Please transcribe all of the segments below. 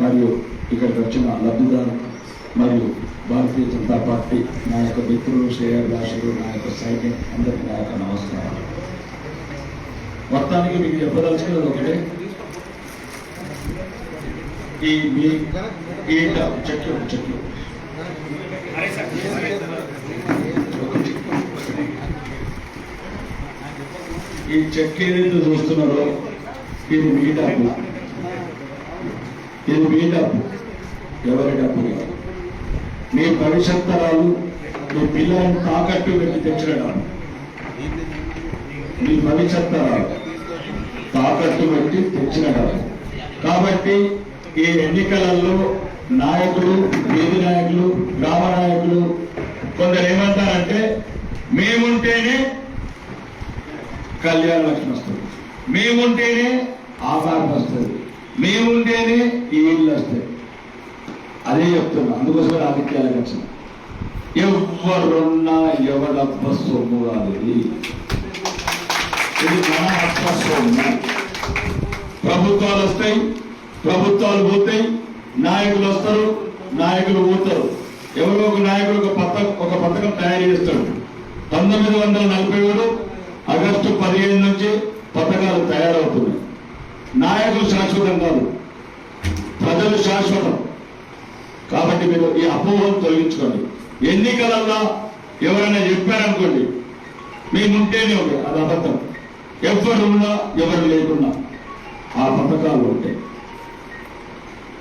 మరియు ఇక్కడికి వచ్చిన లబ్ధిదారు మరియు భారతీయ జనతా పార్టీ నా యొక్క మిత్రులు శ్రేయాభిలాషులు నా యొక్క సైన్యం అందరికీ నా యొక్క నమస్కారం మొత్తానికి మీకు చెప్పదలుచుకున్నది ఒకటే. ఈ మీ ఈ చెట్లు చెట్లు. ఈ చెక్ ఏదైతే చూస్తున్నారో ఇది మీ డబ్బు ఇది మీ డబ్బు ఎవరి డబ్బు కాదు. మీ భవిష్యత్ తరాలు మీ పిల్లలను తాకట్టు పెట్టి తెచ్చిన మీ భవిష్యత్ తరాలు తాకట్టు పెట్టి తెచ్చిన కాబట్టి ఈ ఎన్నికలలో నాయకులు వీధి నాయకులు గ్రామ నాయకులు కొందరు ఏమంటారంటే మేముంటేనే కళ్యాణ లక్ష్మి వస్తుంది. మేముంటేనే ఆధారం వస్తుంది. మేముంటేనే ఈ ఇళ్ళు వస్తాయి అదే చెప్తున్నా. అందుకోసం రాజకీయాలకు వచ్చిన. ఎవరున్నా ఎవడబ్బ సొమ్ము కాదు ఇది. మన సొమ్ము. ప్రభుత్వాలు వస్తాయి ప్రభుత్వాలు పోతాయి నాయకులు వస్తారు నాయకులు పోతారు. ఎవరో ఒక నాయకుడు ఒక పథకం ఒక పథకం తయారు చేస్తాడు. పంతొమ్మిది వందల నలభై ఏడు ఆగస్టు పదిహేను నుంచి పథకాలు తయారవుతున్నాయి. నాయకులు శాశ్వతం కాదు. ప్రజలు శాశ్వతం. కాబట్టి మీరు ఈ అపోహలు తొలగించుకోండి. ఎన్నికలలో ఎవరైనా చెప్పారనుకోండి మేముంటేనే ఒక అది అబద్ధం. ఎవరున్నా ఎవరు లేకున్నా ఆ పథకాలు ఉంటాయి.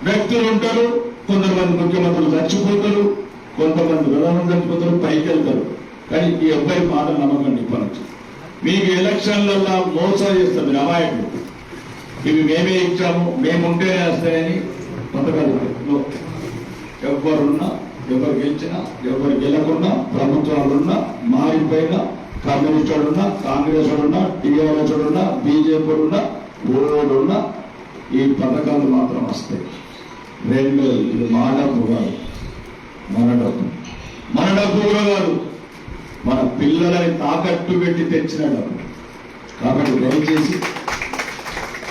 వ్యక్తులు ఉంటారు కొంతమంది ముఖ్యమంత్రులు చచ్చిపోతారు కొంతమంది ప్రధానమంత్రి చచ్చిపోతారు పైకి వెళ్తారు. కానీ ఈ అబ్బాయి మాట నమ్మకండి ఇప్పటి మీకు ఎలక్షన్లలో మోసం చేస్తారు అమాయకులు. ఇవి మేమే ఇచ్చాము మేము వస్తాయని పథకాలు ఎవరున్నా ఎవరు గెలిచినా ఎవరు గెలకున్నా ప్రభుత్వాలున్నా మారిపోయినా కమ్యూనిస్ట్ వాడున్నా కాంగ్రెస్ వాడున్నా టీఆర్ఎస్ వాడున్నా బీజేపీ ఉన్నా ఓడున్నా ఈ పథకాలు మాత్రం వస్తాయి. రెండు ఇది మా డబ్బు కాదు మన డబ్బు. మన డబ్బు కూడా కాదు మన పిల్లలని తాకట్టు పెట్టి తెచ్చిన డబ్బు. కాబట్టి దయచేసి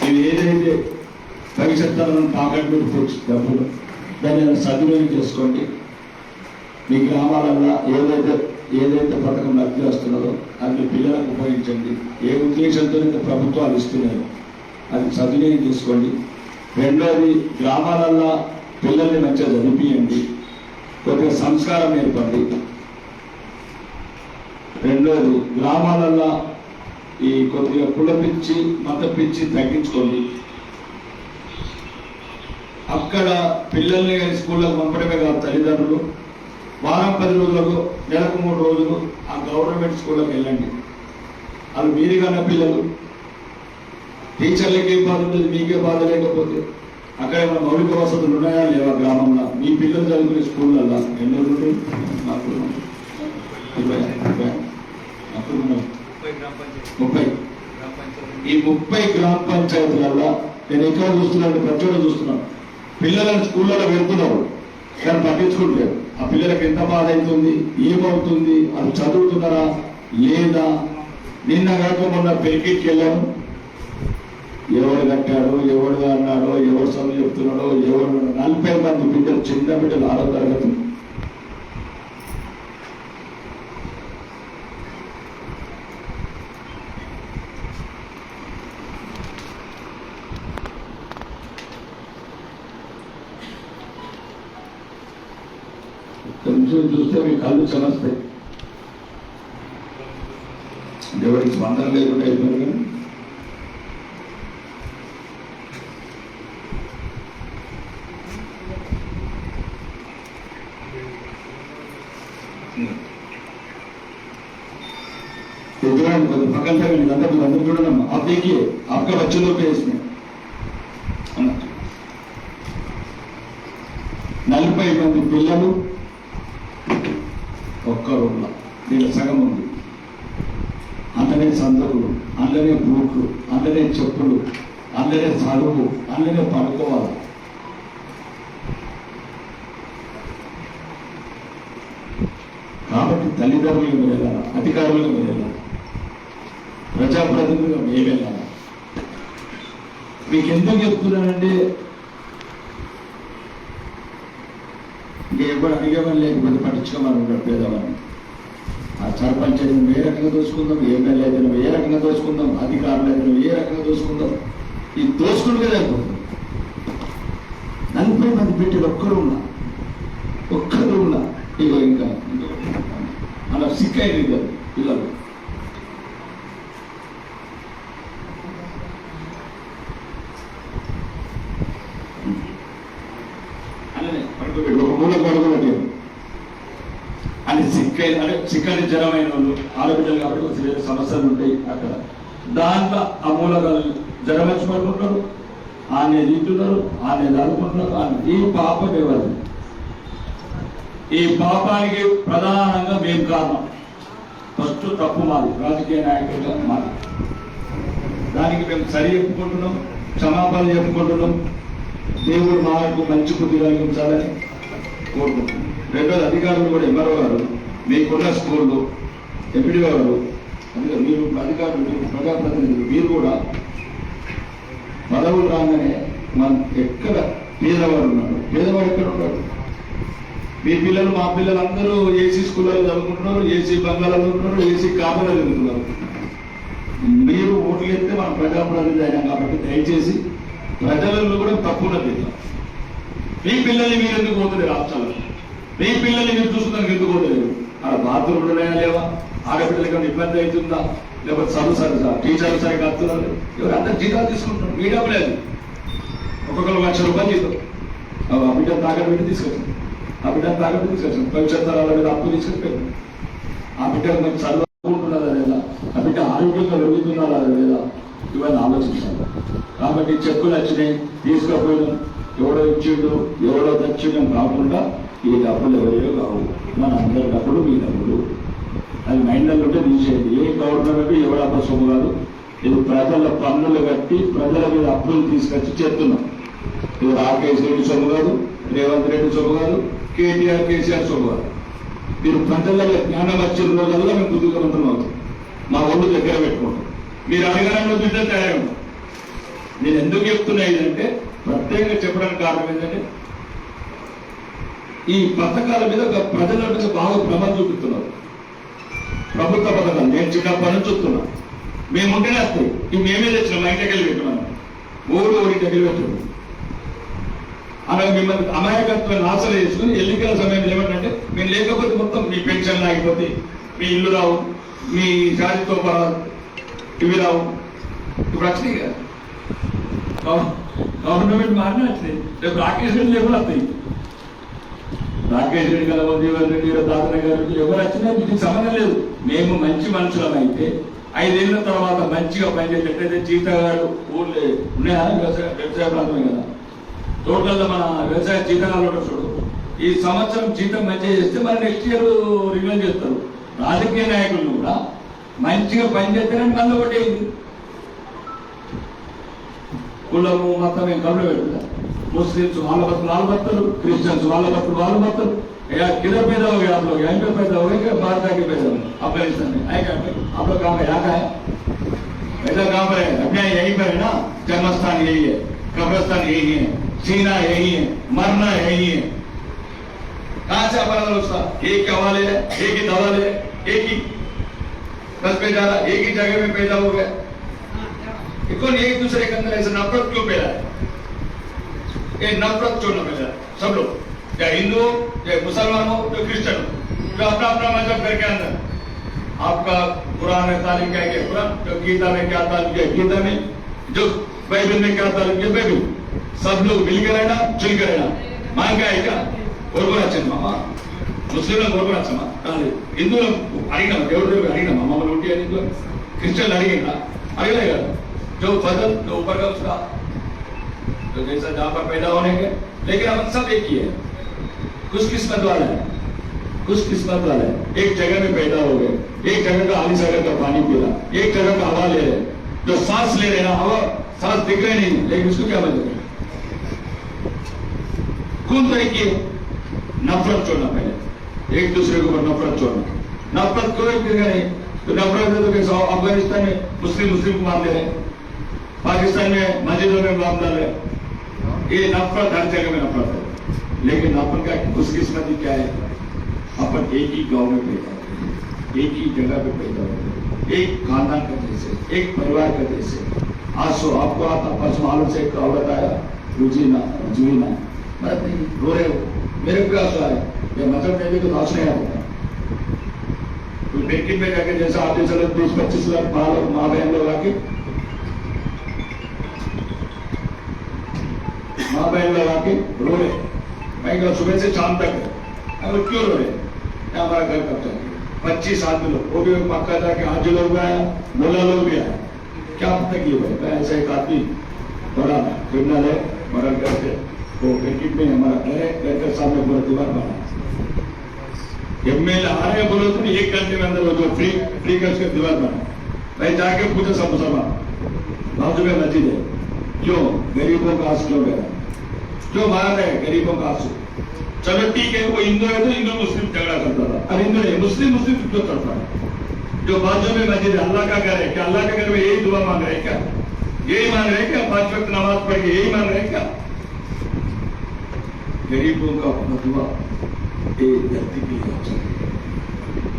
నేను ఏదైతే భవిష్యత్తులను తాకట్టు డబ్బులు దాన్ని సద్వినియోగం చేసుకోండి. మీ గ్రామాలలో ఏదైతే ఏదైతే పథకం లబ్ధి వస్తున్నదో అది పిల్లలకు ఉపయోగించండి. ఏ ఉద్దేశంతో ప్రభుత్వాలు ఇస్తున్నాయో. అది సద్వినియోగం చేసుకోండి. రెండోది గ్రామాలల్లో పిల్లల్ని మంచిగా చదివించండి కొద్దిగా సంస్కారం ఏర్పడి. రెండోది గ్రామాలల్లో ఈ కొద్దిగా కుల పిచ్చి మత పిచ్చి తగ్గించుకోండి. అక్కడ పిల్లల్ని కానీ స్కూళ్ళకు పంపడమే కాదు తల్లిదండ్రులు. వారం పది రోజులకు నెలకు మూడు రోజులు ఆ గవర్నమెంట్ స్కూళ్ళకి వెళ్ళండి. అది మీరు కన్నా పిల్లలు. టీచర్లకి ఏం బాధ ఉంటుంది? మీకే బాధ లేకపోతే. అక్కడ ఏమైనా మౌలిక వసతులు ఉన్నాయా? లేవా గ్రామంలో? మీ పిల్లలు చదువుకునే స్కూళ్ళల్లో? ఎన్నో ఉంటాయి నాకు ఇరవై నాకు ఉన్నాయి. ముప్పై ఈ ముప్పై గ్రామ పంచాయతీలలో నేను ఎక్కడ చూస్తున్నాను ప్రతి చోట చూస్తున్నాను. పిల్లలను స్కూళ్ళలో పెడుతున్నారు. కానీ పట్టించుకుంటలేరు ఆ పిల్లలకి ఎంత బాధ అవుతుంది? ఏమవుతుంది అది చదువుతున్నారా? లేదా? నిన్న కాక మొన్న పెరిగిట్కి వెళ్ళాను ఎవడు కట్టాడో ఎవడు అన్నాడో ఎవడు చదువు చెప్తున్నాడో ఎవడు నలభై మంది బిడ్డలు చిన్న బిడ్డలు ఆరో తరగతి చూస్తే మీ కళ్ళు చలస్తాయి ఎవరికి స్పందన లేకుండా అయిపోయింది కానీ इधर पकड़ था मैंने अंदर अंदर जोड़ा ना आप देखिए आपका बच्चे लोग है इसमें అన్నట్టు. నలభై మంది పిల్లలు ఒక్క రూమ్లో దీని సగం ఉంది. అందులోనే సందులు అందులోనే బూట్లు అందులోనే చెప్పులు అందులోనే చదువు అందులోనే పడుకోవాలి కాబట్టి తల్లిదండ్రులు మీరు వెళ్ళాలి అధికారులు మీరు వెళ్ళాలి ప్రజాప్రతినిధులు మేము వెళ్ళాలి మీకు ఎందుకు చెప్తున్నానంటే ఎవరు అడిగేవారు లేకపోతే పట్టించుకోమని ఉంటారు పేదవాడిని ఆ సర్పంచ్ అయితే నువ్వు ఏ రకంగా దోచుకుందాం ఎమ్మెల్యే అయితే నువ్వు ఏ రకంగా దోచుకుందాం అధికారులు అయితే నువ్వు ఏ రకంగా దోచుకుందాం ఇది దోచుకుంటూ సరిపోతుంది నలభై మంది పెట్టిన ఒక్కరు ఉన్నా. ఒక్కరు ఉన్నా. ఇగో ఇంకా. అలా సిక్ అయింది కదా పిల్లలు. అని అంటే సిక్కని జ్వరమైన వాళ్ళు ఆడబిడ్డలు కాబట్టి కొంచెం సమస్యలు ఉంటాయి అక్కడ. దాంట్లో ఆ మూలకాలు జ్వరం వచ్చి పడుకుంటారు తింటున్నారు ఆమె చదువుకుంటున్నారు ఆమె ఈ పాపం ఇవ్వాలి ఈ పాపానికి ప్రధానంగా మేము కారణం. ఫస్ట్ తప్పు మాది రాజకీయ నాయకులుగా మాది. దానికి మేము సరి చెప్పుకుంటున్నాం క్షమాపణ చెప్పుకుంటున్నాం. దేవుడు మాకు మంచి బుద్ధి కలిగించాలని కోరుకుంటున్నాం. రెండోది అధికారులు కూడా ఎంఆర్ఓ గారు మీకున్న స్కూళ్ళు ఎంపీడీ గారు అందుకే మీరు అధికారులు మీరు ప్రజాప్రతినిధులు మీరు కూడా పదవులు రాగానే మన ఎక్కడ పేదవాడు ఉన్నాడు పేదవాడు ఎక్కడ ఉన్నాడు మీ పిల్లలు మా పిల్లలు అందరూ ఏసీ స్కూళ్ళలో చదువుకుంటున్నారు ఏసీ బంగాళాలు ఉంటున్నారు ఏసీ కాపలు చదువుతున్నారు మీరు ఓట్లు ఎత్తే మనం ప్రజాప్రతినిధి అయినా కాబట్టి దయచేసి ప్రజలలో కూడా తప్పున్నది మీ పిల్లల్ని మీరు ఎందుకు పోతుంది రాష్ట్రాలు మీ పిల్లల్ని మీరు చూసుకున్నాక ఎందుకు పోతలేదు ఆడ బాత్రూమ్లు ఉన్నాయా లేవా? ఆడపిల్లలకి ఏమైనా ఇబ్బంది అవుతుందా? లేకపోతే చదువు సరి సార్ టీచర్లు సరిగా వస్తున్నారు ఎవరంతా జీతాలు తీసుకుంటున్నారు? మీ డబ్బు లేదు. ఒక్కొక్కరు లక్ష రూపాయలు జీతం. ఆ బిడ్డ తాకట్టు పెట్టి తీసుకొచ్చాను ఆ బిడ్డ తాకట్టు తీసుకొచ్చాను భవిష్యత్ తరాల మీద అప్పు తీసుకొచ్చి ఆ బిడ్డ మేము చదువుకుంటున్నదా లేదా? ఆ బిడ్డ ఆరోగ్యంగా పెరుగుతున్నదా లేదా? ఇవన్నీ ఆలోచించాను కాబట్టి చెక్కులు వచ్చినాయి. తీసుకుపోయినాం. ఎవడో ఇచ్చిండు ఎవడో తెచ్చిండం కాకుండా ఈ డబ్బులు ఎవరియో కావు. మన అందరి డబ్బులు మీ డబ్బులు. అది మైండ్లలో ఉంటే తీసేయండి. ఏ గవర్నమెంట్ ఎవడ సొమ్ము కాదు? ఇది ప్రజల పన్నులు కట్టి ప్రజల మీద అప్పులు తీసుకొచ్చి చేస్తున్నాం. ఇది రాకేష్ రెడ్డి సొమ్ము కాదు రేవంత్ రెడ్డి సొమ్ము కాదు కేటీఆర్ కేసీఆర్ సొమ్ము కాదు. మీరు ప్రజల జ్ఞానం వచ్చిన రోజుల్లో మేము బుద్ధిమంతం అవుతాం. మా ఒళ్ళు దగ్గర పెట్టుకుంటాం. మీరు అడగడంలో బిడ్డ తయారు నేను ఎందుకు చెప్తున్నా ఇదంటే ప్రత్యేకంగా చెప్పడానికి కారణం ఏంటంటే ఈ పథకాల మీద ఒక ప్రజల మీద బాగా భ్రమ చూపిస్తున్నారు ప్రభుత్వ పథకం. నేను చిన్నప్పటి నుంచి చూస్తున్నా. మేము ఉంటేనే వస్తాయి ఇవి మేమే తెచ్చినాం. మా ఇంటికి వెళ్ళి ఊరు ఊరికి దగ్గర పెట్టాము అలా మిమ్మల్ని అమాయకత్వాన్ని ఆశలు చేసుకుని ఎన్నికల సమయంలో ఏమంటే మేము లేకపోతే మొత్తం మీ పెన్షన్ ఆగిపోతే మీ ఇల్లు రావు మీ జాతితో ఇవి రావు. ఇప్పుడు వచ్చినాయి కదా. గవర్నమెంట్ మారినా వచ్చినాయి రేపు రాకేష్ లేకుండా వస్తాయి. రాకేష్ రెడ్డి గారు జీవన్ రెడ్డి గారు తాతన గారు ఎవరు వచ్చినా దీనికి సంబంధం లేదు. మేము మంచి మనుషులం అయితే ఐదేళ్ళ తర్వాత మంచిగా పనిచేసేటట్టయితే జీవిత గారు ఊర్లే ఉన్నాయా? వ్యవసాయ వ్యవసాయ ప్రాంతమే కదా. టోటల్ మన వ్యవసాయ జీతకాలు చూడు. ఈ సంవత్సరం జీతం మంచిగా చేస్తే మరి నెక్స్ట్ ఇయర్ రివ్యూ చేస్తారు. రాజకీయ నాయకులు కూడా మంచిగా పనిచేస్తేనే మళ్ళీ ఒకటి కులము మతం ఏం కళ్ళు పెడతా ముస్లిమ్స్ వాళ్ళ బతులు వాళ్ళ బతులు క్రిస్టియన్స్ వాళ్ళ బతులు వాళ్ళ బతులు या किधर पैदा हो गया आप लोग यहीं पे पैदा हो गए कि बाहर जाके पैदा हो अफगानिस्तान में आए क्या आप लोग कहाँ पे यहाँ का है पैदा कहाँ पर है अपने यहीं पर है ना जन्मस्थान यही है कब्रस्तान यही है सीना यही है मरना यही है कहाँ से अपना उसका एक के हवाले है एक ही दवाले है एक ही बस पे जा रहा एक ही जगह में पैदा हो गया ये कौन एक दूसरे के अंदर ऐसे नफरत क्यों पैदा है ये नफरत क्यों न पैदा है? सब लोग चाहे हिंदू हो चाहे मुसलमान हो चाहे क्रिश्चियन हो जो अपना अपना मजहब घर के अंदर आपका कुरान में तालीम क्या है कुरान जो गीता में क्या तालीम किया गीता में जो बाइबल में क्या तालीम किया बाइबल सब लोग मिल के रहना जुल के रहना मांग क्या है क्या కోరుకొని వచ్చింది మామ ముస్లింలను కోరుకొని వచ్చామా కాదు హిందువులు అడిగినామా దేవుడు దేవుడు అడిగినామా మమ్మల్ని ఉంటే అని క్రిస్టియన్లు అడిగినా అడగలే కదా जो बदल जो ऊपर तो जैसा जहाँ पर पैदा होने के, लेकिन हम सब एक ही है। कुछ किस्मत वाला है। कुछ किस्मत वाला है। एक जगह में पैदा हो गए। एक जगह का आली सागर का पानी पी रहा एक जगह का हवा ले रहे जो सांस ले रहे ना हवा, सांस दिख रहे नहीं, लेकिन उसको क्या मतलब कौन तरह की है? नफरत छोड़ना पहले। एक दूसरे के ऊपर नफरत छोड़ना। नफरत एक जगह नहीं? तो नफरत है तो कैसे अफ़गानिस्तान में मुस्लिम मुस्लिम को मार दे रहे पाकिस्तान में मस्जिदों में बम डाल रहे ये नफरत, हर जगह में नफरत है। लेकिन अपन का खुशकिस्मती क्या है? अपन एक ही गाँव में पैदा होते एक ही जगह पे पैदा होते एक खानदान का जैसे एक परिवार का जैसे आज सो आपको आता परसों मालूम से एक औरत आया रुजीना रुजीना मैं नहीं, रो रहे हो। मेरे को क्या आया ये मतलब मैं भी तो नाच नहीं आता कोई बैंकिंग में जाके जैसा आते चलो बीस पच्चीस लाख माँ माँ बहन लोग आके माँ बहन लोग आके रो रहे मैं कहा सुबह से शाम तक है। मैं क्यों रो रहे क्या हमारा घर कब तक पच्चीस आदमी लोग। वो भी पक्का था कि आज लोग भी आया बोला लोग भी आया क्या तक ये भाई मैं ऐसा एक आदमी, बड़ा क्रिमिनल है मर्डर करके वो क्रिकेट में हमारा घर है, घर के सामने पूरा दीवार बना। एमएलए आ रहे हैं, बोलो तो एक घंटे में अंदर जो फ्री फ्री कर उसके दीवार बना। मैं जाके पूछा, सब मुसलमान? बाजू में मस्जिद है। क्यों? गरीबों का आँसू क्यों गया मार रहे हैं गरीबों का आँसू। चलो ठीक है वो हिंदू है तो हिंदू मुस्लिम झगड़ा करता था। और हिंदू नहीं मुस्लिम मुस्लिम क्यों करता है जो बाजू में मस्जिद है अल्लाह का घर है क्या? अल्लाह के घर में यही दुआ मांग रहे हैं क्या? यही मांग रहे हैं क्या? पाँच वक्त नमाज़ पढ़ के यही मांग रहे हैं क्या? गरीबों का अपना दुआ एक व्यक्ति के लिए चाहिए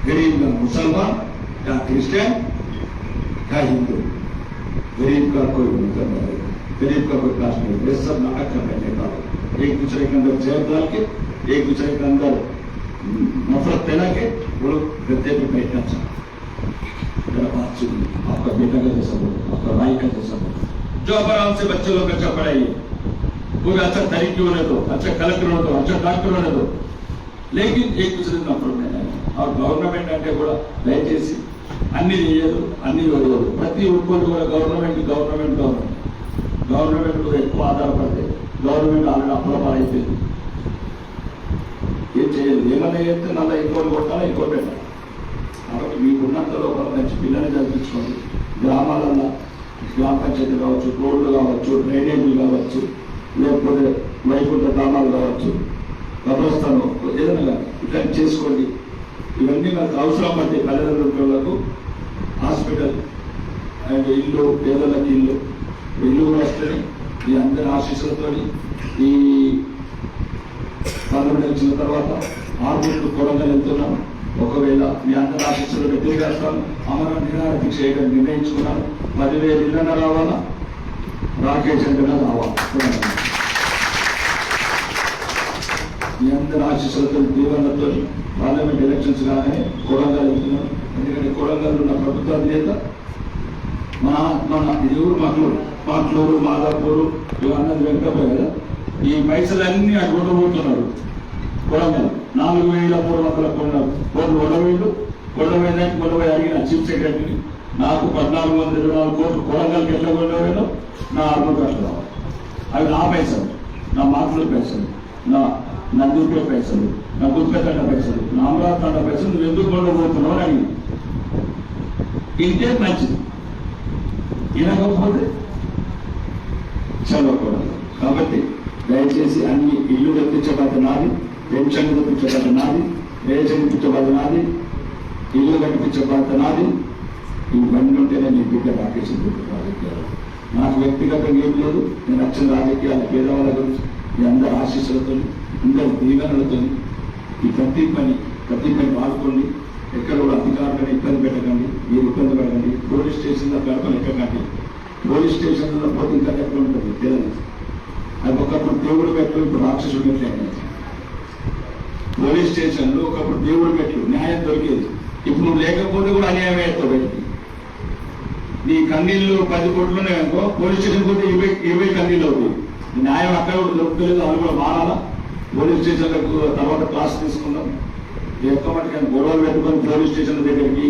गरीब का मुसलमान या क्रिश्चियन या हिंदू। गरीब का कोई मतलब नहीं गरीब का कोई कास्ट नहीं ये सब नाटक कर रहे नेता एक दूसरे के अंदर जहर डाल के एक दूसरे के अंदर नफरत फैला के वो लोग गद्दे पे बैठना चाहते जरा बात सुनिए आपका बेटा का जैसा बोलो आपका भाई का जैसा बोलो जो अब आराम से बच्चे लोग अच्छा पढ़ाइए वो भी अच्छा तरीके होने दो अच्छा कलेक्टर होने दो अच्छा डॉक्टर होने दो లేకిన్ ఏక్ దూసరే నఫరత్ ఆ గవర్నమెంట్ అంటే కూడా దయచేసి అన్ని చేయదు అన్ని ఇవ్వదు ప్రతి ఒక్కరు కూడా గవర్నమెంట్ గవర్నమెంట్ గవర్నమెంట్ గవర్నమెంట్ కూడా ఎక్కువ ఆధారపడితే గవర్నమెంట్ ఆల్రెడీ అప్రూవల్ అయిపోయింది ఏం చేయాలి? ఏమన్నా చేస్తే నల్ల ఎక్కువ కొట్టాలా ఎక్కువ పెట్టాలి? కాబట్టి మీకున్నంత లోపల మంచి పిల్లల్ని చదివించుకోండి. గ్రామాలలో గ్రామ పంచాయతీ కావచ్చు రోడ్లు కావచ్చు డ్రైనేజీలు కావచ్చు లేకపోతే వైకుంఠ గ్రామాలు కావచ్చు కబ్రస్థానం ఏదైనా ఇట్లా చేసుకోండి. ఇవన్నీ నాకు అవసరం పడితే తల్లిదండ్రులకు హాస్పిటల్ అండ్ ఇల్లు పేదలకు ఇల్లు ఇల్లు కూడా వస్తుంది. ఈ అందరి ఆశీస్సులతో ఈ పార్లమెంట్ వచ్చిన తర్వాత ఆర్మూర్లు కొరంగల్ వెళ్తున్నాం. ఒకవేళ మీ అందరి ఆశీస్సులు వ్యతిరేకేస్తాను అమర నిరాహార చేయడం నిర్ణయించుకున్నాను పదివేలు ఇళ్ళన రావాలా? రాకేష్ అంటే రావాలి. మీ అందరి ఆశీస్సులతో దీవెనలతో పార్లమెంట్ ఎలక్షన్స్ కానీ కొడంగల్ వెళ్తున్నాం. ఎందుకంటే కొడంగల్ ఉన్న ప్రభుత్వ అధినేత మన మన ఇది ఊరు మక్లూరు మక్లూరు మాదాపూరు ఇవన్నీ వెంకటపై కదా? ఈ పైసలన్నీ అటు కొట్టబోతున్నాడు కొడంగల్ నాలుగు వేల మూడు వందల కొండ కోట్లు కొట్టవేళ్ళు కొట్టవేదానికి కొట్టపోయి అడిగిన చీఫ్ సెక్రటరీ నాకు పద్నాలుగు వందల ఇరవై నాలుగు కోట్లు కొడంగల్కి ఎట్లా కొట్టవేలో నా ఆత్మకు అట్లా అవి నా పైసలు. నా మాటలు పైసలు. నా నా దుర్గే పైసలు. నా గుర్తుపెట్ట పైసలు. నా అమరావతి తండ పైసలు. నువ్వు ఎందుకు కొండబోతున్నావు అని అడిగింది. ఇంతే మంచిది? వినకపోతే చదవకూడదు కాబట్టి దయచేసి అన్ని ఇల్లు కట్టించబడ్డ నాది పెన్షన్ కట్టించబడ్డ నాది రేషన్ ఇప్పించబడ్డ నాది ఇల్లు కట్టించబడ్డ నాది. ఇవన్నీ ఉంటేనే నీ బిడ్డ రాకేష్ బిడ్డ రాజకీయాలు. నాకు వ్యక్తిగతంగా ఏం లేదు నేను వచ్చిన రాజకీయాలు పేదవాళ్ళ గురించి మీ అందరి ఆశీస్సులతో అందరి దీవెనలతో ఈ ప్రతి పని ప్రతి పని వాడుకోండి. ఎక్కడ కూడా అధికారులను ఇబ్బంది పెట్టకండి మీరు ఇబ్బంది పెట్టకండి పోలీస్ స్టేషన్లో గడపలు ఎక్కకండి పోలీస్ స్టేషన్లో పోతే ఇంకా ఎక్కడ ఉంటుంది? తెలియదు. అది ఒకప్పుడు దేవుడు పెట్టు ఇప్పుడు రాక్షసుడు పెట్టు పోలీస్ స్టేషన్లో ఒకప్పుడు దేవుడు పెట్టు న్యాయం దొరికేది. ఇప్పుడు నువ్వు లేకపోతే కూడా అన్యాయమే అవుతావు బయటికి. నీ కన్నీళ్ళు పది కోట్లు ఉన్నాయి అనుకో పోలీస్ స్టేషన్ పోతే ఇరవై ఇరవై కన్నీళ్ళు అవుతాయి. న్యాయం అక్కడ కూడా దొరుకుతలేదు అది కూడా మారాలా? పోలీస్ స్టేషన్లకు తర్వాత క్లాస్ తీసుకుందాం. ఎక్కువ మటుకు గొడవలు పెట్టుకొని పోలీస్ స్టేషన్ దగ్గరికి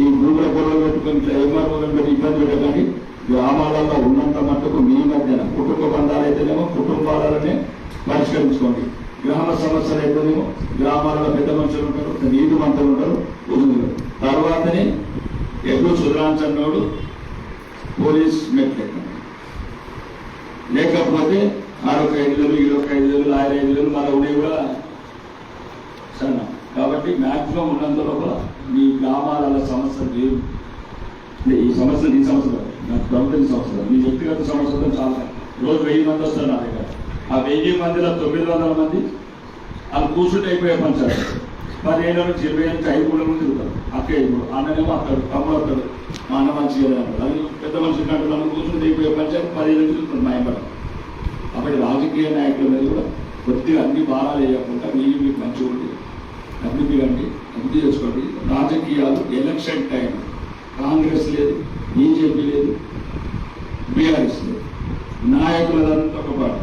ఈ గ్రూపుల గొడవలు పెట్టుకొని ఎంఆర్ఓలను పెట్టి ఇబ్బంది పెట్టగాని గ్రామాలలో ఉన్నంత మట్టుకు మీ మధ్యన కుటుంబ బంధాలు అయితేనేమో కుటుంబాలనే పరిష్కరించుకోండి. గ్రామ సమస్యలు అయితేనేమో గ్రామాలలో పెద్ద మనుషులు ఉంటారు నీటి మంత్రులు ఉంటారు ఉదుగులు తర్వాతనే ఎగువ సుధరాంచన్నోడు పోలీస్ మెట్ లేకపోతే ఆరొక ఐదులు వేలు ఈరొక ఐదు వేలు లాయర్ మన ఉండే కూడా సన్న. కాబట్టి మ్యాక్సిమం ఉన్నంత లోపల మీ గ్రామాల సమస్య లేవు. ఈ సమస్యలు ఈ సమస్యలు నాకు ప్రభుత్వ సమస్య కాదు. మీ వ్యక్తిగత సమస్యలతో చాలా. రోజు వెయ్యి మంది వస్తారు నా దగ్గర. ఆ వెయ్యి మందిలో తొమ్మిది వందల మంది వాళ్ళు కూర్చుంటే అయిపోయే పంచారు పదిహేను నుంచి ఇరవై నుంచి ఐదు మూడు మంది తిరుగుతారు అక్క ఇప్పుడు అన్ననేమో అత్తాడు తమ్ముడు వస్తాడు మా అన్న మంచి అది పెద్ద మనిషి కంటున్నాను కూర్చుంటే అయిపోయే పంచాయతీ పదిహేను నుంచి తిరుగుతుంది మా ఇంపడం అప్పటి రాజకీయ నాయకుల మీద కూడా కొద్దిగా అన్ని భారాలు వేయకుండా మీరు మీకు మంచి ఉండి అభివృద్ధి కండి అభివృద్ధి చేసుకోండి. రాజకీయాలు ఎలక్షన్ టైం. కాంగ్రెస్ లేదు. బీజేపీ లేదు బీఆర్ఎస్ లేదు. నాయకులదంతా ఒక పాట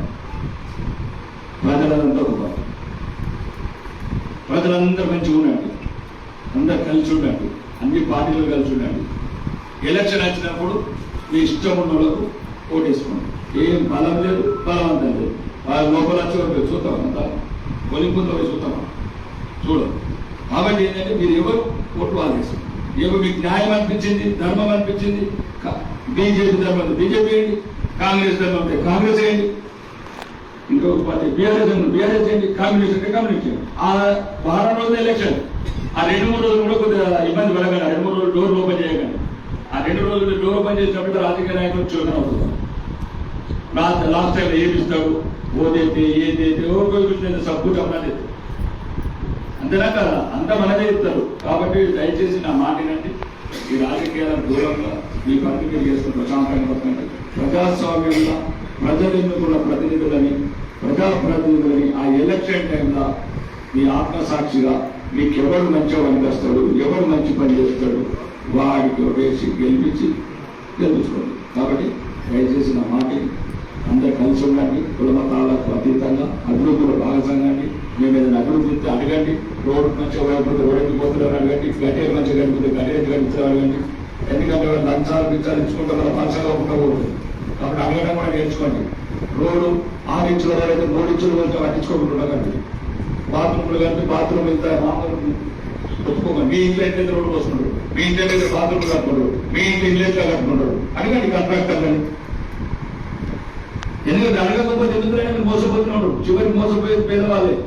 ప్రజలంతా ఒక పాట ప్రజలందరూ మంచిగా ఉండండి. అందరు కలిసి ఉన్నాడు అన్ని పార్టీలు కలిసి ఉన్నాడు ఎలక్షన్ వచ్చినప్పుడు మీ ఇష్టం ఉన్న వాళ్ళకు ఓటేసుకోండి. ఏం బలం లేదు బలవంతం లేదు. వాళ్ళ లోపల వచ్చి చూద్దాం అంతా. ఒలింపుతో పోయి చూద్దామా చూడం. కాబట్టి ఏంటంటే మీరు ఎవరు ఓట్లు వాళ్ళు వేసుకోండి ఎవరు మీకు న్యాయం అనిపించింది ధర్మం అనిపించింది. బీజేపీ ధర్మం బీజేపీ ఏంటి? కాంగ్రెస్ ధర్మం అంటే కాంగ్రెస్ ఏంటి? ఇంకొక పార్టీ బీఆర్ఎస్ బీఆర్ఎస్ ఏంటి? కమ్యూనిస్ట్ అంటే కమ్యూనిస్ట్. ఆ వారం రోజుల ఎలక్షన్. ఆ రెండు మూడు రోజులు కూడా కొద్దిగా ఇబ్బంది పడగండి రెండు మూడు రోజులు డోర్ ఓపెన్ చేయగలను ఆ రెండు రోజులు డోర్ ఓపెన్ చేసినప్పుడు రాజకీయ నాయకులు చూడడం అవుతుంది లాస్ట్ లాస్ట్ టైం ఏమి ఇస్తాడు ఓదైతే ఏదైతే ఓడిపోయి సబ్బు చెప్పలేదు అంతేనా కదా మనదే ఇస్తారు కాబట్టి దయచేసి నా మాట వినండి. ఈ రాజకీయాలకు దూరంగా మీ పని మీరు చేసుకుని ప్రశాంతంగా ప్రజాస్వామ్యంగా ప్రజాస్వామ్యంలో ప్రజలు ఎన్నుకున్న ప్రతినిధులని ప్రజాప్రతినిధులని ఆ ఎలక్షన్ టైంలో మీ ఆత్మసాక్షిగా మీకు ఎవరు మంచిగా పనిచేస్తాడు ఎవరు మంచి పని చేస్తాడు వాడికి వేసి గెలిపించి గెలుచుకోండి. కాబట్టి దయచేసి నా మాట అందరు కలిసి ఉండండి. కుల ఏదైనా అడగండి. రోడ్ మంచిగా పోయకపోతే రోడ్డు పోతున్నారు అడగండి. గట్టే మంచిగా కనిపిస్తే గట్టే కనిపిస్తారు అడగండి. ఎందుకంటే లంచాలు పిచ్చాలు ఇచ్చుకుంటారు వాళ్ళ భాషగా ఉండకూడదు కాబట్టి అడగడం కూడా నేర్చుకోండి. రోడ్డు ఆరు ఇంచుల వరకు మూడు ఇంచుల వరకు పట్టించుకోకుండా ఉండకండి బాత్రూమ్లు కంటే బాత్రూమ్ ఇంత మామూలు ఒప్పుకోకండి. మీ ఇంట్లో అయితే రోడ్డు వస్తున్నాడు మీ ఇంట్లో అయితే బాత్రూమ్ కట్టుకున్నాడు మీ ఇంట్లో ఇల్లు ఎట్లా కట్టుకున్నాడు అడగండి కాంట్రాక్టర్లని. ఎందుకంటే అడగకపోతే ఎందుకంటే మోసపోతున్నాడు చివరికి మోసపోయేది పేదవాళ్ళే.